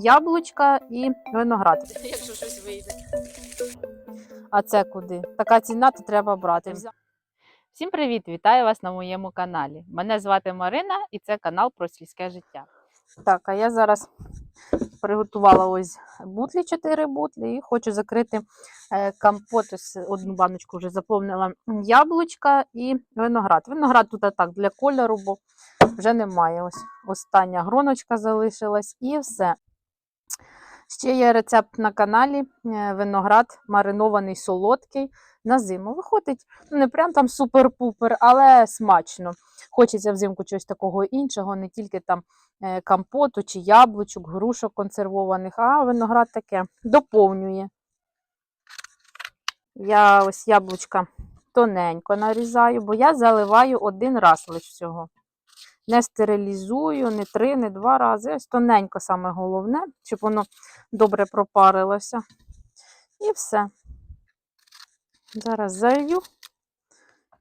яблучка і виноград. якщо щось вийде. А це куди? Така ціна, то треба брати. Всім привіт! Вітаю вас на моєму каналі. Мене звати Марина і це канал про сільське життя. Так, а я зараз приготувала ось бутлі, 4 бутлі, і хочу закрити е, компот. Ось одну баночку вже заповнила яблучка і виноград. Виноград тут так для кольору, бо вже немає. Ось остання гроночка залишилась і все. Ще є рецепт на каналі е, виноград маринований солодкий на зиму. Виходить ну, не прям там супер-пупер, але смачно. Хочеться взимку чогось такого іншого, не тільки там е, компоту чи яблучок, грушок консервованих, а виноград таке доповнює. Я ось яблучка тоненько нарізаю, бо я заливаю один раз лише всього. Не стерилізую, не три, не два рази. Ось тоненько саме головне, щоб воно добре пропарилося. І все. Зараз залью.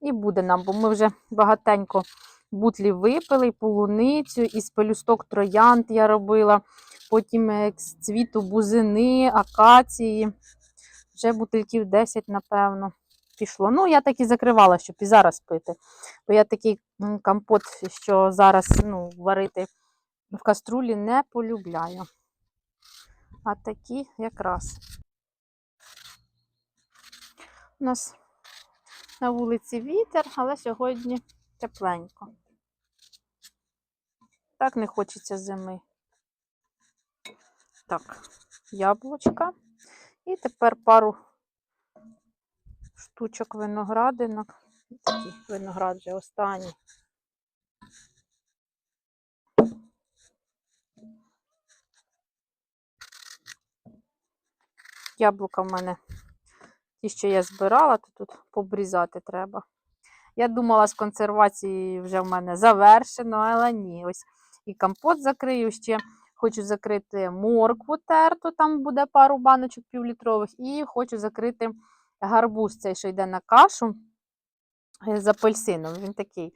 І буде нам, бо ми вже багатенько бутлі випили, і полуницю, і з пелюсток троянд я робила. Потім з цвіту бузини, акації. Вже бутильків 10, напевно, пішло. Ну, я так і закривала, щоб і зараз пити. Бо я такий компот, що зараз ну, варити в каструлі не полюбляю. А такі якраз. У нас на вулиці вітер, але сьогодні тепленько. Так не хочеться зими. Так, яблучка. І тепер пару штучок виноградинок. Такий виноград вже останній. Яблука в мене ті, що я збирала, то тут побрізати треба. Я думала, з консервації вже в мене завершено, але ні. Ось і компот закрию ще. Хочу закрити моркву терту, там буде пару баночок півлітрових, і хочу закрити гарбуз, цей, що йде на кашу е, з апельсином. Він такий е,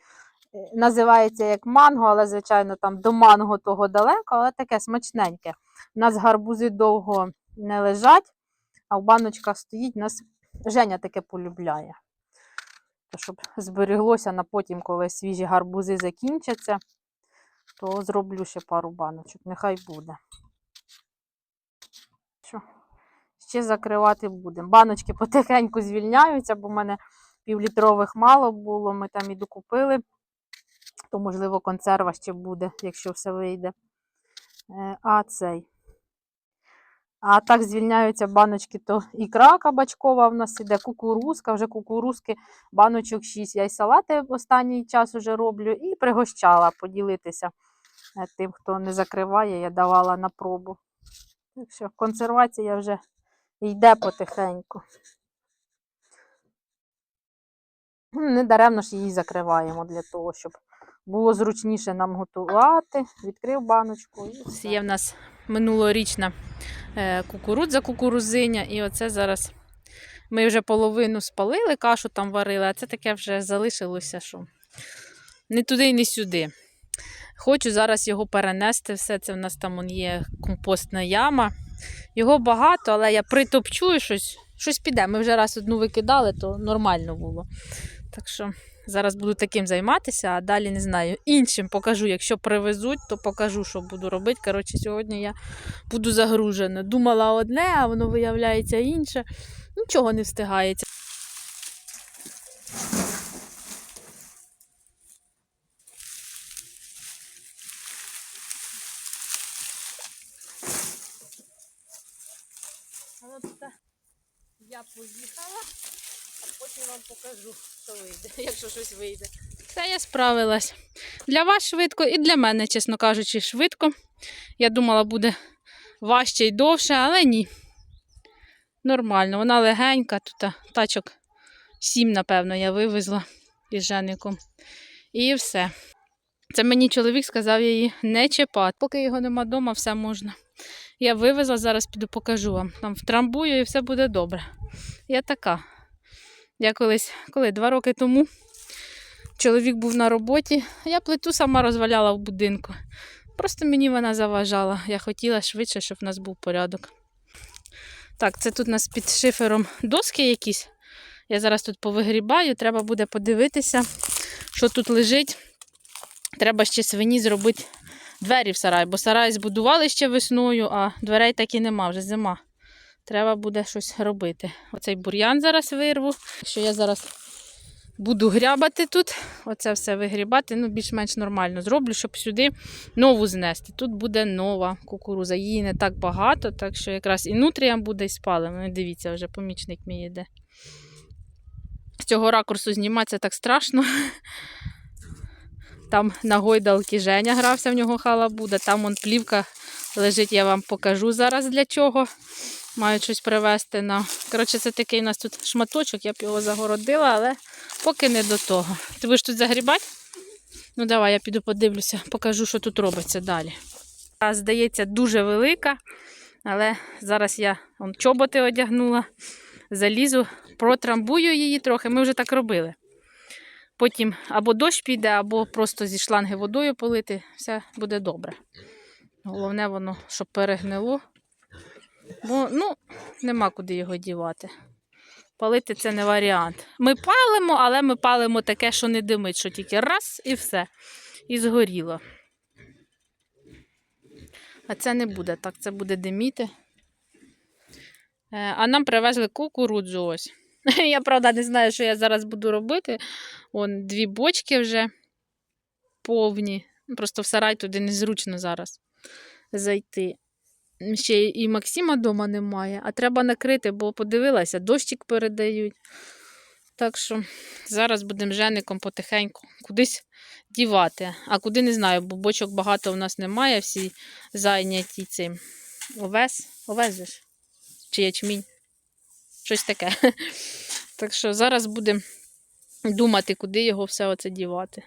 називається як манго, але, звичайно, там до манго того далеко, але таке смачненьке. У нас гарбузи довго не лежать, а в баночках стоїть. У нас Женя таке полюбляє. Щоб збереглося на потім, коли свіжі гарбузи закінчаться, то зроблю ще пару баночок. Нехай буде. Що? Ще закривати будемо. Баночки потихеньку звільняються, бо в мене півлітрових мало було. Ми там і докупили. То, можливо, консерва ще буде, якщо все вийде. Е, А цей. А так звільняються баночки, то ікра кабачкова в нас іде, кукурузка, вже кукурузки, баночок 6. Я й салати в останній час вже роблю і пригощала поділитися е, тим, хто не закриває, я давала на пробу. Так що консервація вже йде потихеньку. Не даремно ж її закриваємо для того, щоб було зручніше нам готувати. Відкрив баночку і все. Є в нас минулорічна е, кукурудза кукурузиня, і оце зараз ми вже половину спалили, кашу там варили, а це таке вже залишилося, що не туди і не сюди. Хочу зараз його перенести. Все це в нас там є компостна яма. Його багато, але я притопчу і щось, щось піде. Ми вже раз одну викидали, то нормально було. Так що зараз буду таким займатися, а далі не знаю. Іншим покажу, якщо привезуть, то покажу, що буду робити. Коротше, сьогодні я буду загружена. Думала одне, а воно виявляється інше. Нічого не встигається. От я поїхала, а потім вам покажу, що вийде, якщо щось вийде. Це я справилась. Для вас швидко і для мене, чесно кажучи, швидко. Я думала, буде важче і довше, але ні. Нормально, вона легенька, тут тачок сім, напевно, я вивезла із Жеником. І все. Це мені чоловік сказав її не чіпати. Поки його нема вдома, все можна. Я вивезла, зараз піду покажу вам. Там втрамбую і все буде добре. Я така. Я колись, коли два роки тому чоловік був на роботі, я плиту сама розваляла в будинку. Просто мені вона заважала. Я хотіла швидше, щоб в нас був порядок. Так, це тут у нас під шифером доски якісь. Я зараз тут повигрібаю, треба буде подивитися, що тут лежить. Треба ще свині зробити двері в сарай, бо сарай збудували ще весною, а дверей так і нема, вже зима. Треба буде щось робити. Оцей бур'ян зараз вирву. Що я зараз буду грябати тут, оце все вигрібати, ну більш-менш нормально зроблю, щоб сюди нову знести. Тут буде нова кукуруза. Її не так багато, так що якраз і нутріям буде, і спалим. Ну, Дивіться, вже помічник мій йде. З цього ракурсу зніматися так страшно. Там на гойдалки Женя грався, в нього хала буде. Там он плівка лежить, я вам покажу зараз для чого. Мають щось привезти на. Коротше, це такий у нас тут шматочок, я б його загородила, але поки не до того. Ти будеш тут загрібати? Ну, давай, я піду подивлюся, покажу, що тут робиться далі. Здається, дуже велика, але зараз я он, чоботи одягнула, залізу, протрамбую її трохи. Ми вже так робили. Потім або дощ піде, або просто зі шланги водою полити, все буде добре. Головне, воно, щоб перегнило. Бо ну, нема куди його дівати. Палити це не варіант. Ми палимо, але ми палимо таке, що не димить, що тільки раз і все. І згоріло. А це не буде так, це буде диміти. Е, А нам привезли кукурудзу ось. Я, правда, не знаю, що я зараз буду робити. Вон дві бочки вже повні. Просто в сарай туди незручно зараз зайти. Ще і Максима вдома немає, а треба накрити, бо подивилася, дощик передають. Так що зараз будемо жеником потихеньку кудись дівати. А куди не знаю, бо бочок багато в нас немає, всі зайняті цим. Овес? Овес же? Чи ячмінь? Щось таке. Так що зараз будемо думати, куди його все оце дівати.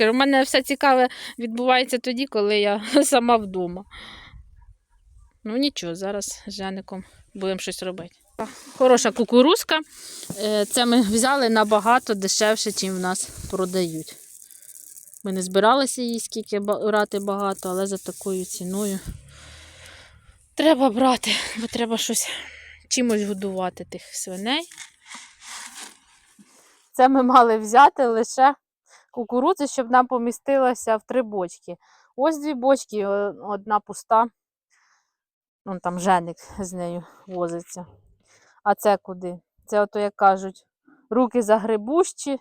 У мене все цікаве відбувається тоді, коли я сама вдома. Ну нічого, зараз з Жеником будемо щось робити. Хороша кукурузка. Е, Це ми взяли набагато дешевше, ніж в нас продають. Ми не збиралися її скільки брати багато, але за такою ціною треба брати, бо треба щось чимось годувати тих свиней. Це ми мали взяти лише кукурудзи, щоб нам помістилося в три бочки. Ось дві бочки, одна пуста. Вон там женик з нею возиться. А це куди? Це ото, як кажуть, руки загребущі,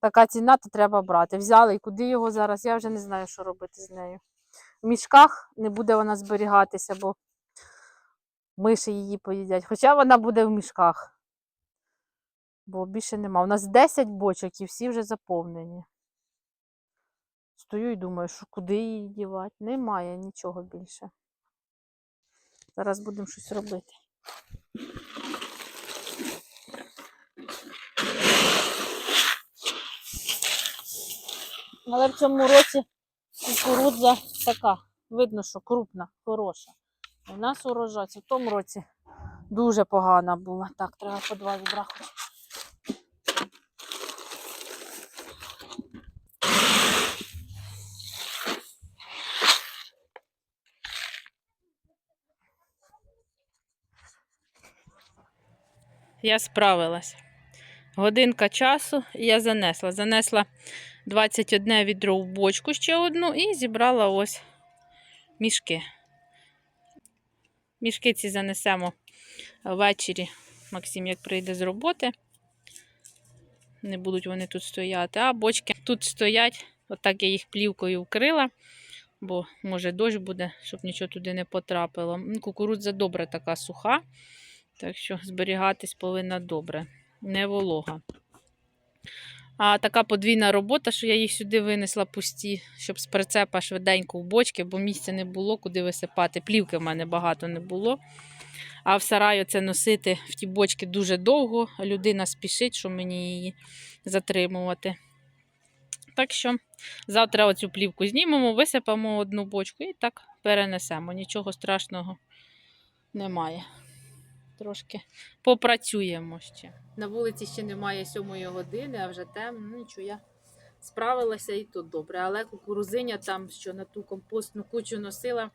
така ціна, то треба брати. Взяли і куди його зараз? Я вже не знаю, що робити з нею. В мішках не буде вона зберігатися, бо миші її поїдять. Хоча вона буде в мішках. Бо більше нема. У нас 10 бочок і всі вже заповнені. Стою і думаю, що куди її дівати? Немає нічого більше. Зараз будемо щось робити. Але в цьому році кукурудза така. Видно, що крупна, хороша. У нас урожай в тому році дуже погана була. Так, треба по два відра хоч. Я справилась. Годинка часу і я занесла. Занесла 21 відро в бочку ще одну і зібрала ось мішки. Мішки ці занесемо ввечері. Максим, як прийде з роботи. Не будуть вони тут стояти. А бочки тут стоять. Отак я їх плівкою вкрила, бо може дощ буде, щоб нічого туди не потрапило. Кукурудза добре така суха, так що зберігатись повинна добре, не волога. А така подвійна робота, що я їх сюди винесла пусті, щоб з прицепа швиденько в бочки, бо місця не було, куди висипати. Плівки в мене багато не було. А в сараю це носити в ті бочки дуже довго. Людина спішить, що мені її затримувати. Так що завтра оцю плівку знімемо, висипемо одну бочку і так перенесемо. Нічого страшного немає. Трошки попрацюємо ще. На вулиці ще немає сьомої години, а вже темно. Ну нічого, я справилася і то добре. Але кукурузиня там, що на ту компостну кучу носила,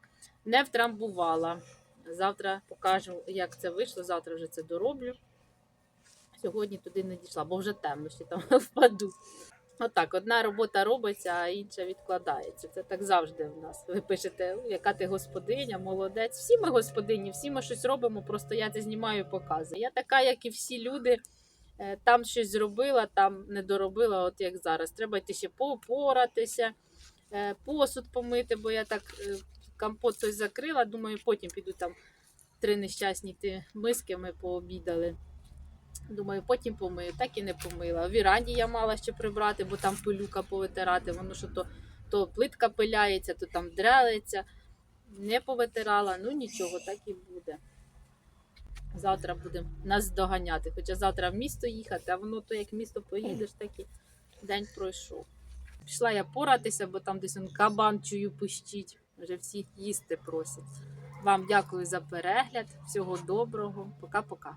не втрамбувала. Завтра покажу, як це вийшло. Завтра вже це дороблю. Сьогодні туди не дійшла, бо вже темно, ще там впаду. Отак, одна робота робиться, а інша відкладається. Це так завжди в нас. Ви пишете, «Ну, яка ти господиня, молодець. Всі ми господині, всі ми щось робимо, просто я це знімаю і показую. Я така, як і всі люди. е, Там щось зробила, там не доробила, от як зараз. Треба йти ще попоратися, е, посуд помити, бо я так е, компот той закрила. Думаю, потім піду там три нещасні ті миски ми пообідали. Думаю, потім помию. Так і не помила. В віранді я мала ще прибрати, бо там пилюка повитирати. Воно що то, то плитка пиляється, то там дрелиться. Не повитирала, ну нічого, так і буде. Завтра будемо нас доганяти. Хоча завтра в місто їхати, а воно то як місто поїдеш, так і день пройшов. Пішла я поратися, бо там десь он кабан чую пищить. Вже всі їсти просять. Вам дякую за перегляд. Всього доброго. Пока-пока.